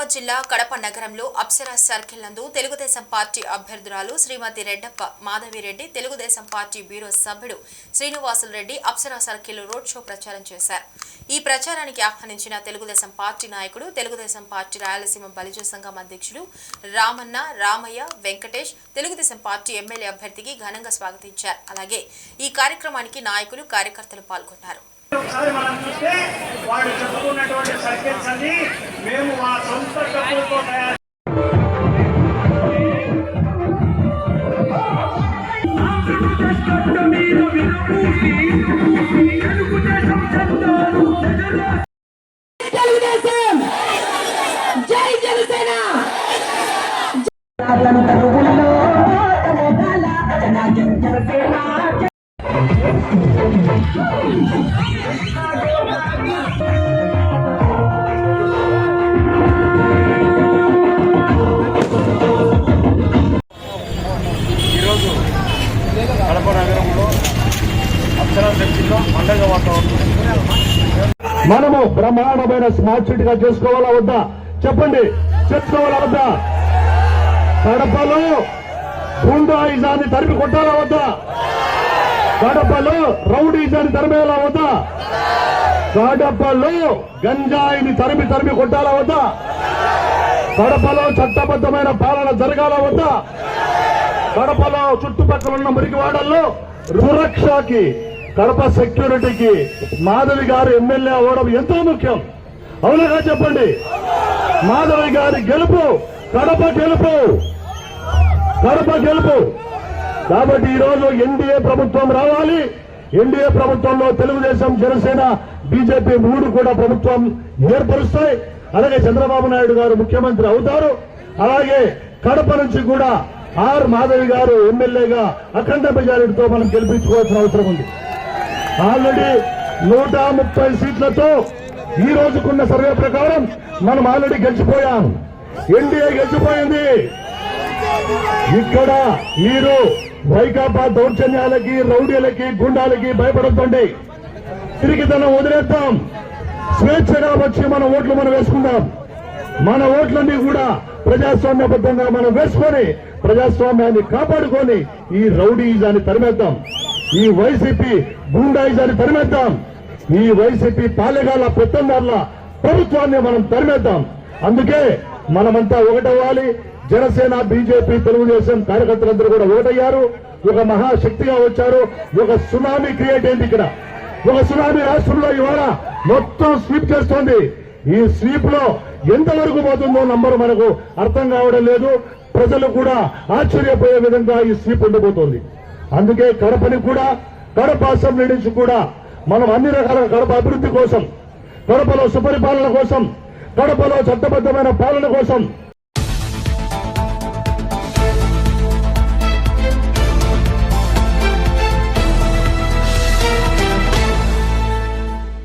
కడప జిల్లా కడప నగరంలో అప్సరా సర్కిల్ నందు తెలుగుదేశం పార్టీ అభ్యర్థురాలు శ్రీమతి రెడ్డప్ప మాధవిరెడ్డి తెలుగుదేశం పార్టీ బ్యూరో సభ్యుడు Srinivasulu Reddy Apsara circle road show ప్రచారం చేశారు. ఈ ప్రచారానికి ఆహ్వానించిన తెలుగుదేశం పార్టీ నాయకుడు తెలుగుదేశం పార్టీ రాయలసీమ బలిజ సంఘం అధ్యక్షుడు రామన్న రామయ్య వెంకటేష్ తెలుగుదేశం పార్టీ ఎమ్మెల్యే అభ్యర్థికి ఘనంగా స్వాగతించారు. అలాగే ఈ కార్యక్రమానికి నాయకులు కార్యకర్తలు పాల్గొన్నారు. ఒకసారి మనం చూస్తే వాడు చెప్పుకున్నటువంటి సర్కిల్స్ అన్ని మేము మా సొంత డబ్బులతో తయారు తెలుగుదేశం! జై జనసేన! మనము బ్రహ్మాండమైన స్మార్ట్ సిటీ గా చేసుకోవాలా వద్దా? చెప్పండి. చేసుకోవాలా వద్దా? కడపలో గుండాయిజాన్ని తరిమి కొట్టాలా వద్దా? కడపలో రౌడీజాన్ని తరిమేలా వద్దా? కడపలో గంజాయిని తరిమి తరిమి కొట్టాలా వద్దా? కడపలో చట్టబద్ధమైన పాలన జరగాల వద్దా? కడపలో చుట్టుపక్కల ఉన్న మురికివాడల్లో సురక్షకి కడప సెక్యూరిటీకి మాధవి గారు ఎమ్మెల్యే అవ్వడం ఎంతో ముఖ్యం. అవునగా చెప్పండి? మాధవి గారి గెలుపు కడప గెలుపు కడప గెలుపు. కాబట్టి ఈ రోజు ఎన్డీఏ ప్రభుత్వం రావాలి. ఎన్డీఏ ప్రభుత్వంలో తెలుగుదేశం జనసేన బీజేపీ మూడు కూడా ప్రభుత్వం ఏర్పరుస్తాయి. అలాగే చంద్రబాబు నాయుడు గారు ముఖ్యమంత్రి అవుతారు. అలాగే కడప నుంచి కూడా ఆర్ మాధవి గారు ఎమ్మెల్యేగా అఖండ మెజారిటీతో మనం గెలిపించుకోవాల్సిన అవసరం ఉంది. ఆల్రెడీ నూట ముప్పై సీట్లతో ఈ రోజుకున్న సర్వే ప్రకారం మనం ఆల్రెడీ గెలిచిపోయాం. ఎన్డీఏ గెలిచిపోయింది. ఇక్కడ మీరు వైకాపా దౌర్జన్యాలకి రౌడీలకి గుండాలకి భయపడద్దండి. తిరిగితనం వదిలేద్దాం. స్వేచ్ఛగా వచ్చి మన ఓట్లు మనం వేసుకుందాం. మన ఓట్లన్నీ కూడా ప్రజాస్వామ్యబద్ధంగా మనం వేసుకొని ప్రజాస్వామ్యాన్ని కాపాడుకొని ఈ రౌడీజాన్ని తరిమేద్దాం. ఈ వైసీపీ గుండాయిజాన్ని తరిమేద్దాం. ఈ వైసీపీ పాలెగాల పెత్తందారుల ప్రభుత్వాన్ని మనం తరిమేద్దాం. అందుకే మనమంతా ఒకటవ్వాలి. జనసేన బీజేపీ తెలుగుదేశం కార్యకర్తలందరూ కూడా ఒకటయ్యారు. ఒక మహాశక్తిగా వచ్చారు. ఒక సునామీ క్రియేట్ అయింది ఇక్కడ. ఒక సునామీ రాష్ట్రంలో ఇవాళ మొత్తం స్వీప్ చేస్తోంది. ఈ స్వీప్లో ఎంతవరకు పోతుందో నంబర్ మనకు అర్థం కావడం లేదు. ప్రజలు కూడా ఆశ్చర్యపోయే విధంగా ఈ స్వీప్ ఉండబోతోంది. అందుకే కడపని కూడా కడప అసెంబ్లీ నుంచి కూడా మనం అన్ని రకాల కడప అభివృద్ధి కోసం కడపలో సుపరిపాలన కోసం కడపలో చట్టబద్ధమైన పాలన కోసం